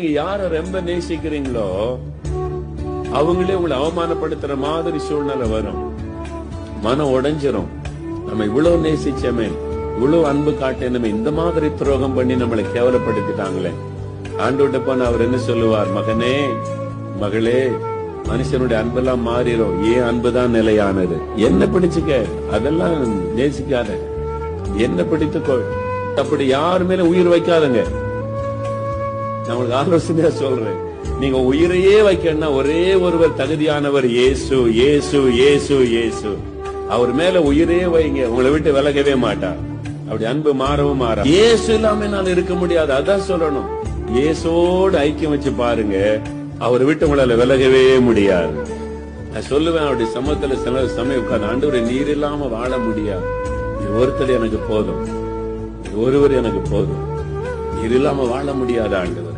நீங்க யார ரொம்ப நேசிக்கிறீங்களோ அவங்களே உங்களை அவமானப்படுத்துற மாதிரி சூழ்நிலை வரும். மனம் உடைஞ்சிரும். நம்ம இவ்வளவு நேசிச்சமே இவ்வளவு அன்பு காட்டினமே இந்த மாதிரி துரோகம் பண்ணி நம்மளை கேவலப்படுத்திட்டாங்களே. ஆண்டோட்ட போன அவர் என்ன சொல்லுவார்? மகனே மகளே மனுஷனுடைய அன்பெல்லாம் மாறிடும் ஏன் அன்புதான் நிலையானது? என்ன பிடிச்சுக்க அதெல்லாம் நேசிக்காத. என்ன பிடித்துக்கொள். அப்படி யாரு மேல உயிர் வைக்காதங்க? நம்மளுக்கு ஆலோசனையா சொல்றேன். நீங்க உயிரையே வைக்கணும்னா ஒரே ஒருவர் தகுதியானவர் இயேசு இயேசு இயேசு இயேசு. அவர் மேல உயிரே வைங்க. உங்களை விட்டு விலகவே மாட்டார். அப்படி அன்பு மாறவும் மாறா இயேசு இல்லாம என்னால இருக்க முடியாது. அதான் சொல்லணும். இயேசோடு ஐக்கியம் வச்சு பாருங்க. அவர் விட்டு உங்களால விலகவே முடியாது. நான் சொல்லுவேன் அப்படி சமத்துல சில சமயம் உட்கார்ந்து ஆண்டு நீர் இல்லாம வாழ முடியாது. ஒருத்தர் எனக்கு போதும். ஒருவர் எனக்கு போதும். நீர் இல்லாம வாழ முடியாது ஆண்டவர்.